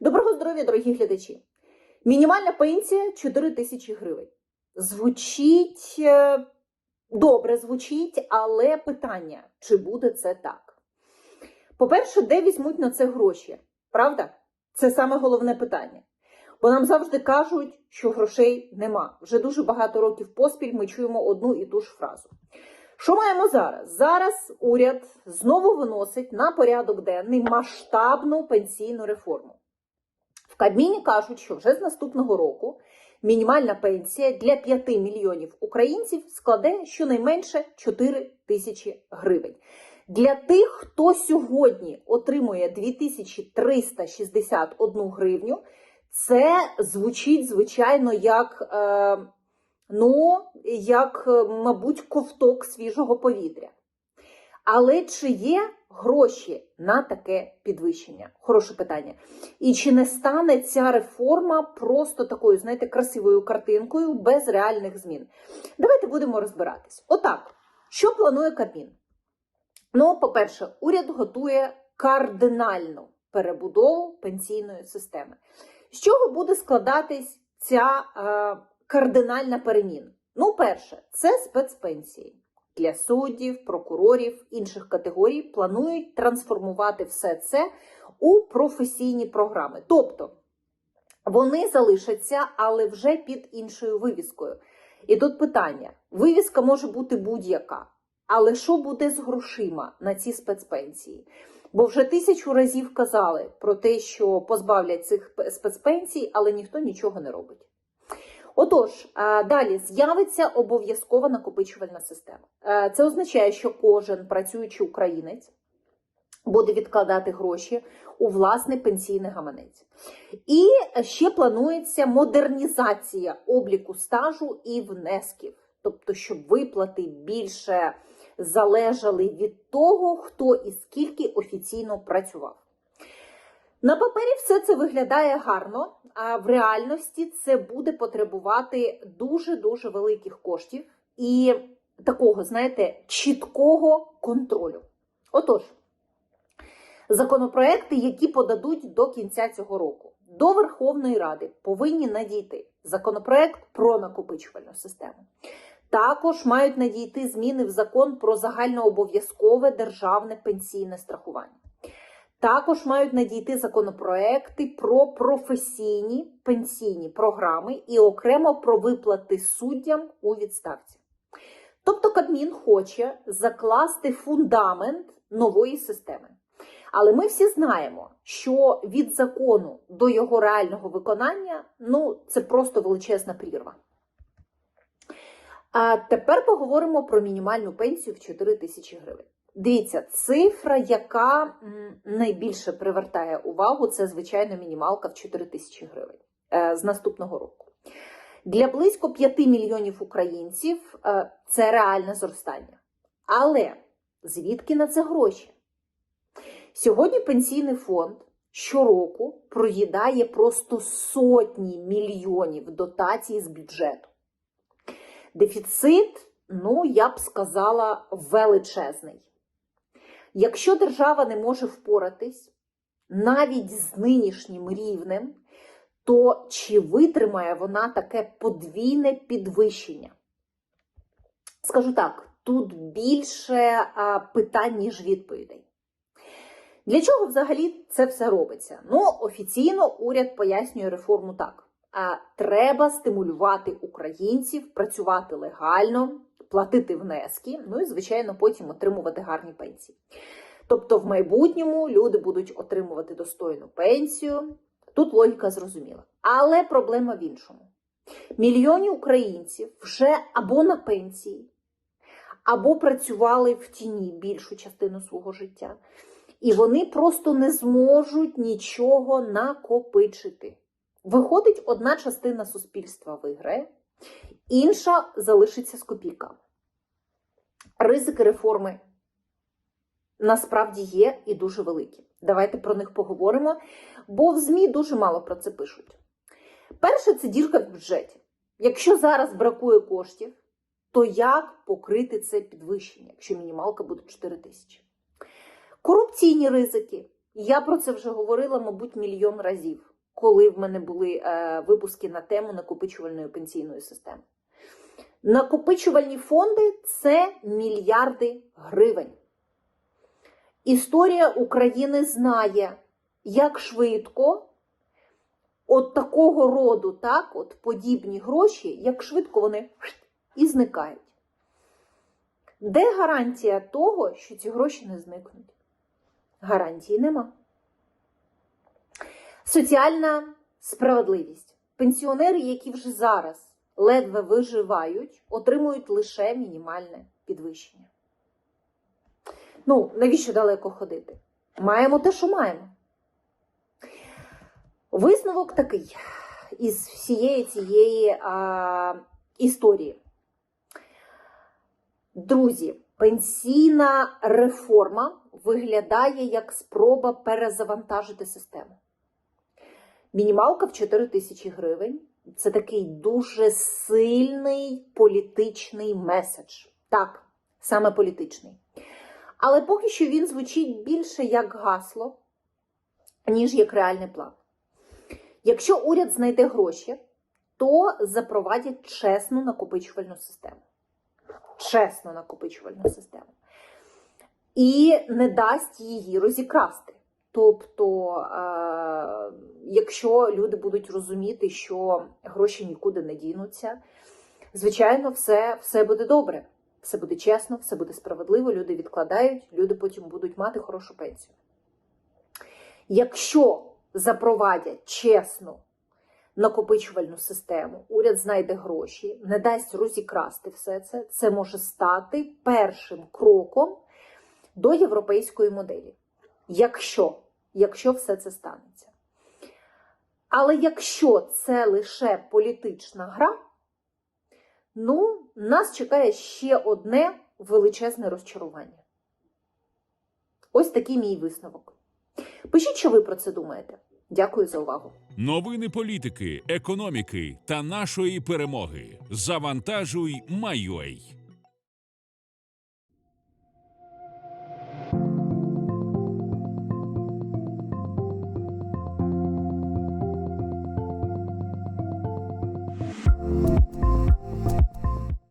Доброго здоров'я, дорогі глядачі! Мінімальна пенсія 4 тисячі гривень. Звучить е, добре, звучить, але питання, чи буде це так? По-перше, де візьмуть на це гроші? Правда? Це саме головне питання. Бо нам завжди кажуть, що грошей нема. Вже дуже багато років поспіль ми чуємо одну і ту ж фразу. Що маємо зараз? Зараз уряд знову виносить на порядок денний масштабну пенсійну реформу. Кабміні кажуть, що вже з наступного року мінімальна пенсія для 5 мільйонів українців складе щонайменше 4 тисячі гривень. Для тих, хто сьогодні отримує 2361 гривню, це звучить, звичайно, як, е, ну, як, е, мабуть, ковток свіжого повітря. Але чи є гроші на таке підвищення? Хороше питання. І чи не стане ця реформа просто такою, знаєте, красивою картинкою без реальних змін? Давайте будемо розбиратись. Отак, що планує Кабмін? Ну, по-перше, уряд готує кардинальну перебудову пенсійної системи. З чого буде складатись ця е, кардинальна перемін? Ну, перше, це спецпенсії для суддів, прокурорів, інших категорій планують трансформувати все це у професійні програми. Тобто вони залишаться, але вже під іншою вивіскою. І тут питання: вивіска може бути будь-яка, але що буде з грошима на ці спецпенсії? Бо вже тисячу разів казали про те, що позбавлять цих спецпенсій, але ніхто нічого не робить. Отож, далі з'явиться обов'язкова накопичувальна система. Це означає, що кожен працюючий українець буде відкладати гроші у власний пенсійний гаманець. І ще планується модернізація обліку стажу і внесків, тобто, щоб виплати більше залежали від того, хто і скільки офіційно працював. На папері все це виглядає гарно, а в реальності це буде потребувати дуже-дуже великих коштів і такого, знаєте, чіткого контролю. Отож, законопроекти, які подадуть до кінця цього року, до Верховної Ради повинні надійти законопроект про накопичувальну систему. Також мають надійти зміни в закон про загальнообов'язкове державне пенсійне страхування. Також мають надійти законопроекти про професійні пенсійні програми і окремо про виплати суддям у відставці. Тобто Кабмін хоче закласти фундамент нової системи. Але ми всі знаємо, що від закону до його реального виконання ну, це просто величезна прірва. А тепер поговоримо про мінімальну пенсію в 4 тисячі гривень. Дивіться, цифра, яка найбільше привертає увагу, це звичайно мінімалка в 4 тисячі гривень е, з наступного року. Для близько 5 мільйонів українців е, це реальне зростання. Але звідки на це гроші? Сьогодні пенсійний фонд щороку проїдає просто сотні мільйонів дотацій з бюджету. Дефіцит, ну, я б сказала, величезний. Якщо держава не може впоратись навіть з нинішнім рівнем, то чи витримає вона таке подвійне підвищення? Скажу так, тут більше питань, ніж відповідей. Для чого взагалі це все робиться? Ну, офіційно уряд пояснює реформу так. А треба стимулювати українців працювати легально, платити внески, ну і, звичайно, потім отримувати гарні пенсії. Тобто, в майбутньому люди будуть отримувати достойну пенсію. Тут логіка зрозуміла. Але проблема в іншому: мільйони українців вже або на пенсії, або працювали в тіні більшу частину свого життя. І вони просто не зможуть нічого накопичити. Виходить, одна частина суспільства виграє, інша залишиться з копійками. Ризики реформи насправді є і дуже великі. Давайте про них поговоримо, бо в ЗМІ дуже мало про це пишуть. Перше, це дірка в бюджеті. Якщо зараз бракує коштів, то як покрити це підвищення, якщо мінімалка буде 4 тисячі? Корупційні ризики. Я про це вже говорила, мабуть, мільйон разів, коли в мене були е, випуски на тему накопичувальної пенсійної системи. Накопичувальні фонди це мільярди гривень. Історія України знає, як швидко от такого роду, так, от подібні гроші, як швидко вони і зникають. Де гарантія того, що ці гроші не зникнуть? Гарантії нема. Соціальна справедливість. Пенсіонери, які вже зараз ледве виживають, отримують лише мінімальне підвищення. Ну, навіщо далеко ходити? Маємо те, що маємо. Висновок такий із всієї цієї а, історії. Друзі, пенсійна реформа виглядає як спроба перезавантажити систему. Мінімалка в 4 тисячі гривень це такий дуже сильний політичний меседж. Так, саме політичний. Але поки що він звучить більше як гасло, ніж як реальний план. Якщо уряд знайде гроші, то запровадять чесну накопичувальну систему. Чесну накопичувальну систему. І не дасть її розікрасти. Тобто, е- якщо люди будуть розуміти, що гроші нікуди не дінуться, звичайно, все, все буде добре. Все буде чесно, все буде справедливо, люди відкладають, люди потім будуть мати хорошу пенсію. Якщо запровадять чесну накопичувальну систему, уряд знайде гроші, не дасть розікрасти все це, це може стати першим кроком до європейської моделі. Якщо, якщо все це станеться. Але якщо це лише політична гра, ну, нас чекає ще одне величезне розчарування. Ось такий мій висновок. Пишіть, що ви про це думаєте. Дякую за увагу. Новини політики, економіки та нашої перемоги. Завантажуй, майой.